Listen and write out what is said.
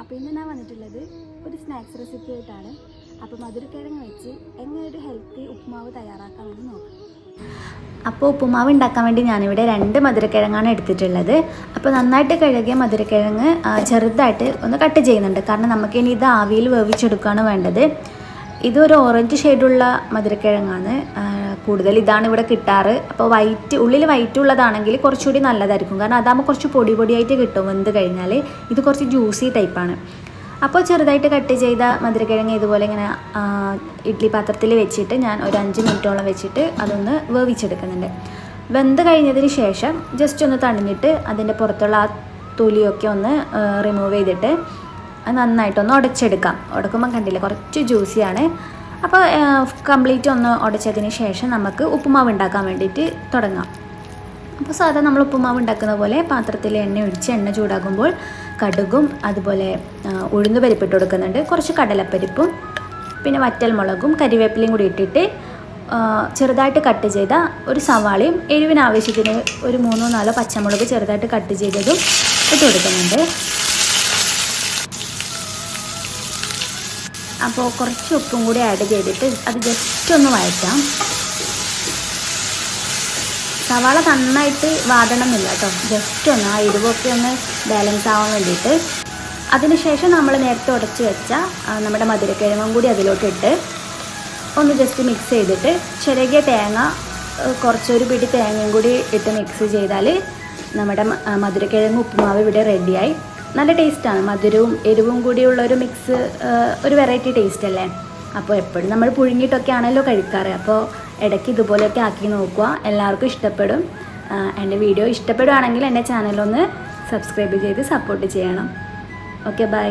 അപ്പോൾ ഇന്ന് ഞാൻ വന്നിട്ടുള്ളത് ഒരു സ്നാക്സ് റെസിപ്പി ആയിട്ടാണ്. അപ്പോൾ മധുരക്കിഴങ്ങ് വെച്ച് എങ്ങനെ ഒരു ഹെൽത്തി ഉപ്പുമാവ് തയ്യാറാക്കാമെന്ന് നോക്കാം. അപ്പോൾ ഉപ്പുമാവ് ഉണ്ടാക്കാൻ വേണ്ടി ഞാനിവിടെ രണ്ട് മധുരക്കിഴങ്ങാണ് എടുത്തിട്ടുള്ളത്. അപ്പോൾ നന്നായിട്ട് കഴുകിയ മധുരക്കിഴങ്ങ് ചെറുതായിട്ട് ഒന്ന് കട്ട് ചെയ്യുന്നുണ്ട്. കാരണം നമുക്ക് ഇനി ഇത് ആവിയിൽ വേവിച്ചെടുക്കുകയാണ് വേണ്ടത്. ഇതൊരു ഓറഞ്ച് ഷെയ്ഡുള്ള മധുരക്കിഴങ്ങാണ്. കൂടുതൽ ഇതാണ് ഇവിടെ കിട്ടാറ്. അപ്പോൾ വൈറ്റ് ഉള്ളിൽ വൈറ്റ് ഉള്ളതാണെങ്കിൽ കുറച്ചുകൂടി നല്ലതായിരിക്കും. കാരണം അതാകുമ്പോൾ കുറച്ച് പൊടി പൊടിയായിട്ട് കിട്ടും വെന്ത് കഴിഞ്ഞാൽ ഇത് കുറച്ച് ജ്യൂസി ടൈപ്പാണ് അപ്പോൾ ചെറുതായിട്ട് കട്ട് ചെയ്ത മധുരക്കിഴങ്ങ് ഇതുപോലെ ഇങ്ങനെ ഇഡ്ഡലി പാത്രത്തിൽ വെച്ചിട്ട് ഞാൻ ഒരു അഞ്ച് മിനിറ്റോളം വെച്ചിട്ട് അതൊന്ന് വേവിച്ചെടുക്കുന്നുണ്ട്. വെന്ത് കഴിഞ്ഞതിന് ശേഷം ജസ്റ്റ് ഒന്ന് തണിഞ്ഞിട്ട് അതിന്റെ പുറത്തുള്ള ആ തൊലിയൊക്കെ ഒന്ന് റിമൂവ് ചെയ്തിട്ട് നന്നായിട്ടൊന്ന് ഉടച്ചെടുക്കാം. ഉടക്കുമ്പോൾ കണ്ടില്ല കുറച്ച് ജ്യൂസിയാണ് അപ്പോൾ കംപ്ലീറ്റ് ഒന്ന് ഉടച്ചതിന് ശേഷം നമുക്ക് ഉപ്പുമാവ് ഉണ്ടാക്കാൻ വേണ്ടിയിട്ട് തുടങ്ങാം. അപ്പോൾ സാധാരണ നമ്മൾ ഉപ്പുമാവ് ഉണ്ടാക്കുന്ന പോലെ പാത്രത്തിൽ എണ്ണ ഒഴിച്ച് എണ്ണ ചൂടാകുമ്പോൾ കടുകും അതുപോലെ ഉഴുന്ന് പരിപ്പിട്ട് കൊടുക്കുന്നുണ്ട്. കുറച്ച് കടലപ്പരിപ്പും പിന്നെ വറ്റൽ മുളകും കരിവേപ്പിലയും കൂടി ഇട്ടിട്ട് ചെറുതായിട്ട് കട്ട് ചെയ്ത ഒരു സവാളയും എരിവിന് ആവശ്യത്തിന് ഒരു മൂന്നോ നാലോ പച്ചമുളക് ചെറുതായിട്ട് കട്ട് ചെയ്തതും ഇട്ട് കൊടുക്കുന്നുണ്ട്. അപ്പോൾ കുറച്ച് ഉപ്പും കൂടി ആഡ് ചെയ്തിട്ട് അത് ജസ്റ്റ് ഒന്ന് വഴറ്റാം. സവാള നന്നായിട്ട് വാടണമെന്നില്ല കേട്ടോ. ജസ്റ്റ് ഒന്ന് ആ എരിവൊക്കെ ഒന്ന് ബാലൻസ് ആവാൻ വേണ്ടിയിട്ട്. അതിനുശേഷം നമ്മൾ നേരത്തെ ഉടച്ച് വെച്ച നമ്മുടെ മധുരക്കിഴങ്ങും കൂടി അതിലോട്ടിട്ട് ഒന്ന് ജസ്റ്റ് മിക്സ് ചെയ്തിട്ട് ചെറിയ തേങ്ങ കുറച്ചൊരു പിടി തേങ്ങയും കൂടി ഇട്ട് മിക്സ് ചെയ്താൽ നമ്മുടെ മധുരക്കിഴങ്ങ് ഉപ്പുമാവ് ഇവിടെ റെഡിയായി നല്ല ടേസ്റ്റാണ്. മധുരവും എരിവും കൂടിയുള്ള ഒരു മിക്സ് ഒരു വെറൈറ്റി ടേസ്റ്റ് അല്ലേ? അപ്പോൾ എപ്പോഴും നമ്മൾ പുഴുങ്ങിയിട്ടൊക്കെ ആണല്ലോ കഴിക്കാറ്. അപ്പോൾ ഇടയ്ക്ക് ഇതുപോലെയൊക്കെ ആക്കി നോക്കുക. എല്ലാവർക്കും ഇഷ്ടപ്പെടും. എന്റെ വീഡിയോ ഇഷ്ടപ്പെടുകയാണെങ്കിൽ എന്റെ ചാനലൊന്ന് സബ്സ്ക്രൈബ് ചെയ്ത് സപ്പോർട്ട് ചെയ്യണം. Okay bye